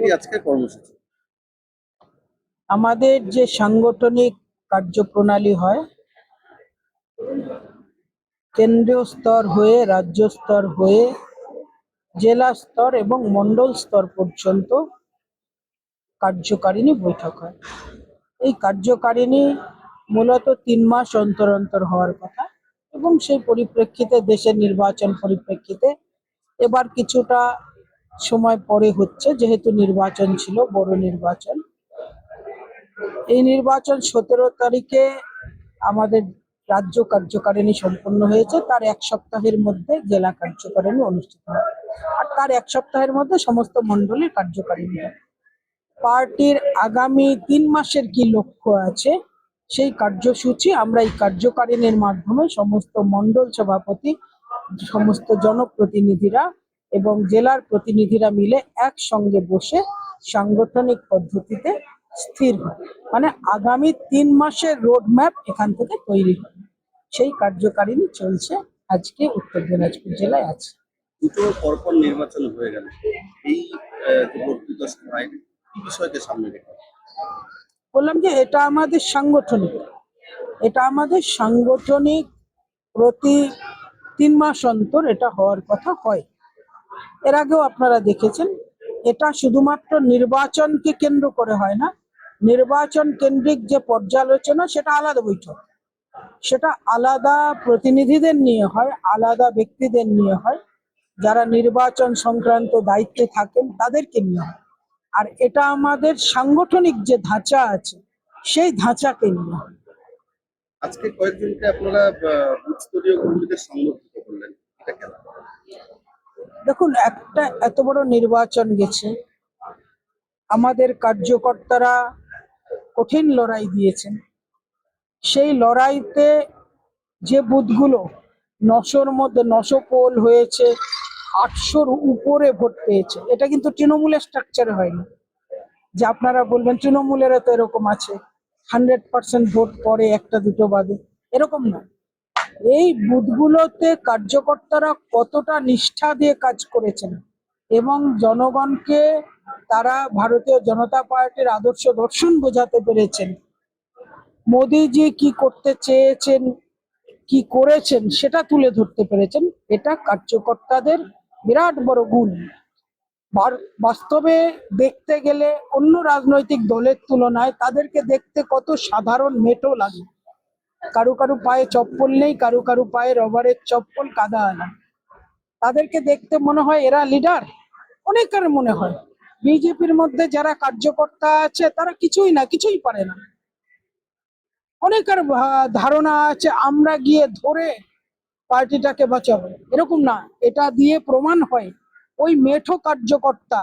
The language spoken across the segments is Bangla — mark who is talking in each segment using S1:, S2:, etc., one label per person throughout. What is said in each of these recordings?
S1: এই আজকের কর্মসূচি।
S2: আমাদের যে সাংগঠনিক কার্যপ্রণালী হয়, কেন্দ্রীয় স্তর হয়ে, রাজ্য স্তর হয়ে, জেলা স্তর এবং মন্ডল স্তর পর্যন্ত কার্যকারিণী বৈঠক হয়। এই কার্যকারিণী মূলত তিন মাস অন্তর অন্তর হওয়ার কথা এবং সেই পরিপ্রেক্ষিতে দেশের নির্বাচন পরিপ্রেক্ষিতে এবার কিছুটা সময় পরে হচ্ছে, যেহেতু নির্বাচন ছিল, বড় নির্বাচন। এই নির্বাচন সতেরো তারিখে আমাদের রাজ্য কার্যকারিণী সম্পন্ন হয়েছে। তার এক সপ্তাহের মধ্যে জেলা কার্যকারিণী অনুষ্ঠিত হয় আর তার এক সপ্তাহের মধ্যে সমস্ত মণ্ডলের কার্যকারিণী হয় পার্টির আগামী তিন মাসের কি লক্ষ্য আছে, সেই কার্যসূচি আমরা এই কার্যকারিণীর মাধ্যমে সমস্ত মণ্ডল সভাপতি, সমস্ত জনপ্রতিনিধিরা এবং জেলার প্রতিনিধিরা মিলে একসঙ্গে বসে সাংগঠনিক পদ্ধতিতে স্থির হয়। মানে আগামী তিন মাসের রোড ম্যাপ এখান থেকে তৈরি হয়। সেই কার্যকারিণী চলছে আজকে উত্তর দিনাজপুর জেলায় আছে।
S1: দুটো পরপর নির্বাচন হয়ে গেল। এই বিষয়কে সামনে রেখে?
S2: বললাম যে এটা আমাদের সাংগঠনিক। এটা আমাদের সাংগঠনিক প্রতি তিন মাস অন্তর এটা হওয়ার কথা হয়। এর আগেও আপনারা দেখেছেন, এটা শুধুমাত্র নির্বাচনকে কেন্দ্র করে হয় না, নির্বাচন কেন্দ্রিক যে পর্যালোচনা, সেটা আলাদা বৈঠক। সেটা আলাদা প্রতিনিধিদের নিয়ে হয়, আলাদা ব্যক্তিদের নিয়ে হয়, যারা নির্বাচন সংক্রান্ত দায়িত্বে থাকেন তাদেরকে নিয়ে হয়। আর এটা আমাদের সাংগঠনিক যে ধাঁচা আছে, সেই ধাঁচাকে নিয়ে হয়।
S1: আজকে কয়েকজনকে আপনারা কর্মীদের সংগঠিত করলেন, এটা কেন?
S2: দেখুন, একটা এত বড় নির্বাচন গেছে। আমাদের কার্যকর্তারা কঠিন লড়াই দিয়েছেন। সেই লড়াইতে যে বুথগুলো নশোর মধ্যে নশো পোল হয়েছে, আটশোর উপরে ভোট পেয়েছে, এটা কিন্তু তৃণমূলের স্ট্রাকচারে হয়নি। যে আপনারা বলবেন, তৃণমূলেরও তো এরকম আছে হান্ড্রেড পার্সেন্ট ভোট পরে একটা দুটো বাদে। এরকম না। এই বুথগুলোতে কার্যকর্তারা কতটা নিষ্ঠা দিয়ে কাজ করেছেন? এবং জনগণকে তারা ভারতীয় জনতা পার্টির আদর্শ দর্শন বোঝাতে পেরেছেন। মোদিজি কি করতে চেয়েছেন, কি করেছেন সেটা তুলে ধরতে পেরেছেন, এটা কার্যকর্তাদের বিরাট বড় গুণ। বাস্তবে দেখতে গেলে অন্য রাজনৈতিক দলের তুলনায় তাদেরকে দেখতে কত সাধারণ মেটো লাগে। কারু কারু পায়ে চপ্পল নেই, কারু কারু পায়ে রবারের চপ্পল কাদা আনা। তাদেরকে দেখতে মনে হয় এরা লিডার অনেকের মনে হয়। বিজেপির মধ্যে যারা কার্যকর্তা আছে, তারা কিছুই না, কিছুই পারে না। অনেকের ধারণা আছে, আমরা গিয়ে ধরে পার্টিটাকে বাঁচাবো। এরকম না। এটা দিয়ে প্রমাণ হয়, ওই মেঠো কার্যকর্তা,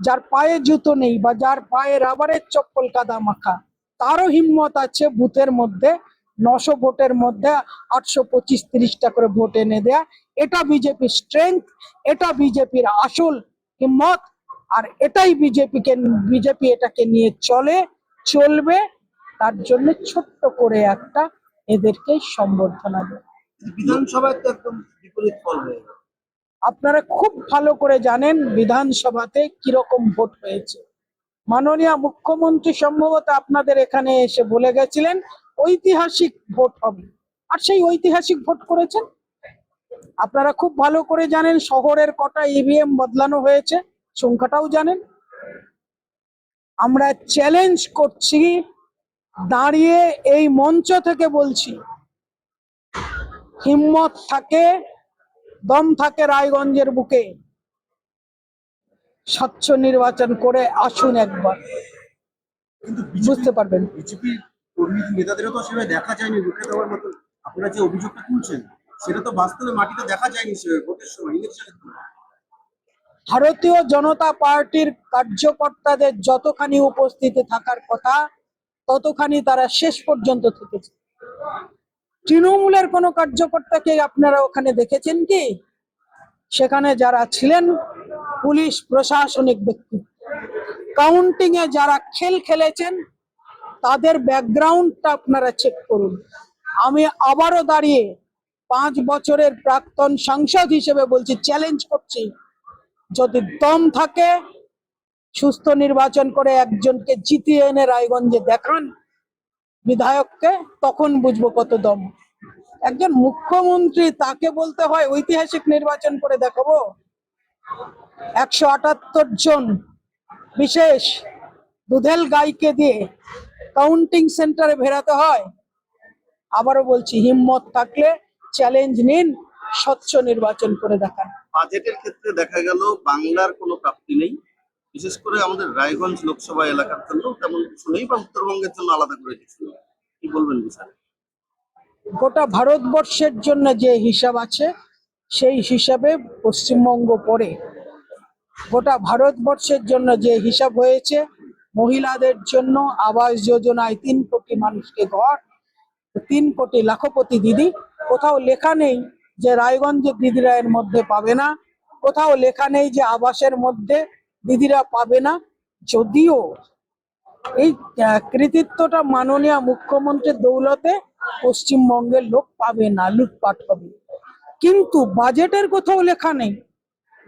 S2: যার পায়ে জুতো নেই বা যার পায়ে রাবারের চপ্পল কাদা মাখা, তারও হিম্মত আছে বুথের মধ্যে নশো ভোটের মধ্যে আটশো পঁচিশ তিরিশটা করে ভোট এনে দেয়া। এটা বিজেপির স্ট্রেংথ এটা বিজেপির আসল হিম্মত আর এটাই বিজেপিকে বিজেপি এটাকে নিয়ে চলে চলবে। তার জন্য ছোট্ট করে একটা এদেরকে সম্বর্ধনা দেয়
S1: বিধানসভায় তো একদম বিপরীত ফল
S2: আপনারা খুব ভালো করে জানেন বিধানসভাতে কীরকম ভোট হয়েছে। মাননীয় মুখ্যমন্ত্রী সম্ভবত আপনাদের এখানে এসে বলে গেছিলেন ঐতিহাসিক ভোট হবে। আর সেই ঐতিহাসিক ভোট করেছেন? আপনারা খুব ভালো করে জানেন শহরের কটা ইভিএম বদলানো হয়েছে সংখ্যাটাও জানেন। আমরা চ্যালেঞ্জ করছি দাঁড়িয়ে এই মঞ্চ থেকে বলছি হিম্মত থাকে দম থাকে রায়গঞ্জের বুকে। স্বচ্ছ নির্বাচন করে আসুন একবার। বুঝতে পারবেন?
S1: বিজেপি কর্মী নেতাদেরও তো সেভাবে দেখা যায়নি, রুখে দেওয়ার মতো। আপনারা যে অভিযোগটা তুলছেন, সেটা তো বাস্তবে মাটিতে দেখা যায়নি সে ভোটের সময়। ইলেকশনের
S2: ভারতীয় জনতা পার্টির কার্যকর্তাদের যতখানি উপস্থিতি থাকার কথা, ততখানি তারা শেষ পর্যন্ত থেকেছে। তৃণমূলের কোনো কার্যকর্তাকে আপনারা ওখানে দেখেছেন কি? সেখানে যারা ছিলেন, পুলিশ প্রশাসনিক ব্যক্তি। কাউন্টিং এ যারা খেল খেলেছেন তাদের ব্যাকগ্রাউন্ডটা আপনারা চেক করুন। আমি আবারও দাঁড়িয়ে পাঁচ বছরের প্রাক্তন সাংসদ হিসেবে বলছি চ্যালেঞ্জ করছি। যদি দম থাকে, সুস্থ নির্বাচন করে একজনকে জিতিয়ে এনে রায়গঞ্জে দেখান বিধায়ককে, তখন বুঝব কত দম। একজন মুখ্যমন্ত্রী তাকে বলতে হয়, ঐতিহাসিক নির্বাচন করে দেখাবো। একশো আটাত্তর জন বিশেষ দুধেল গাইকে দিয়ে কাউন্টিং সেন্টারে ভেরাতে হয়। আবারও বলছি হিম্মত থাকলে চ্যালেঞ্জ নিন স্বচ্ছ নির্বাচন করে দেখান।
S3: বাজেটের ক্ষেত্রে দেখা গেল বাংলার কোনো প্রাপ্তি নেই। বিশেষ করে আমাদের রায়গঞ্জ লোকসভা এলাকার জন্য তেমন কিছু নেই বা উত্তরবঙ্গের জন্য আলাদা করে কিছু নেই। কি বলবেন বিষয়ে?
S2: গোটা ভারতবর্ষের জন্য যে হিসাব আছে সেই হিসাবে পশ্চিমবঙ্গ পড়ে। গোটা ভারতবর্ষের জন্য যে হিসাব হয়েছে মহিলাদের জন্য আবাস যোজনায় তিন কোটি মানুষকে ঘর, তিন কোটি লাখপতি দিদি। কোথাও লেখা নেই যে রায়গঞ্জের দিদিরা এর মধ্যে পাবে না। কোথাও লেখা নেই যে আবাসের মধ্যে দিদিরা পাবে না। যদিও এই কৃতিত্বটা মাননীয় মুখ্যমন্ত্রীর দৌলতে পশ্চিমবঙ্গের লোক পাবে না, লুটপাট হবে। কিন্তু বাজেটের কোথাও লেখা নেই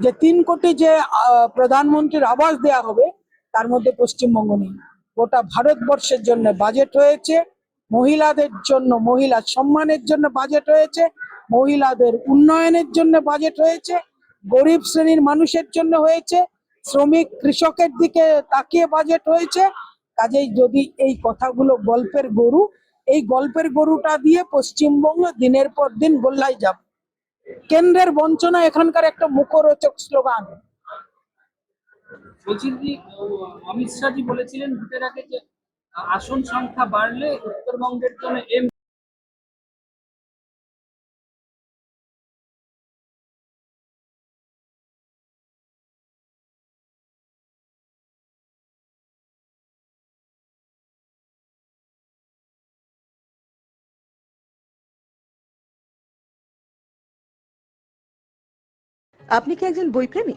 S2: যে তিন কোটি যে প্রধানমন্ত্রীর আবাস দেয়া হবে তার মধ্যে পশ্চিমবঙ্গ নেই। গোটা ভারতবর্ষের জন্য বাজেট হয়েছে, মহিলাদের জন্য, মহিলা সম্মানের জন্য বাজেট হয়েছে, মহিলাদের উন্নয়নের জন্য বাজেট হয়েছে, গরিব শ্রেণির মানুষের জন্য হয়েছে, শ্রমিক, কৃষকের দিকে তাকিয়ে বাজেট হয়েছে। কাজেই যদি এই কথাগুলো গল্পের গরু, এই গল্পের গরুটা দিয়ে পশ্চিমবঙ্গ দিনের পর দিন গোল্লাই যাবে। কেন্দ্রের বঞ্চনা এখানকার একটা মুখরোচক স্লোগান।
S4: বলছি ও, অমিত শাহজি বলেছিলেন ভোটের আগে যে আসন সংখ্যা বাড়লে উত্তরবঙ্গের জন্য এম
S5: আপনি কি একজন বইপ্রেমী?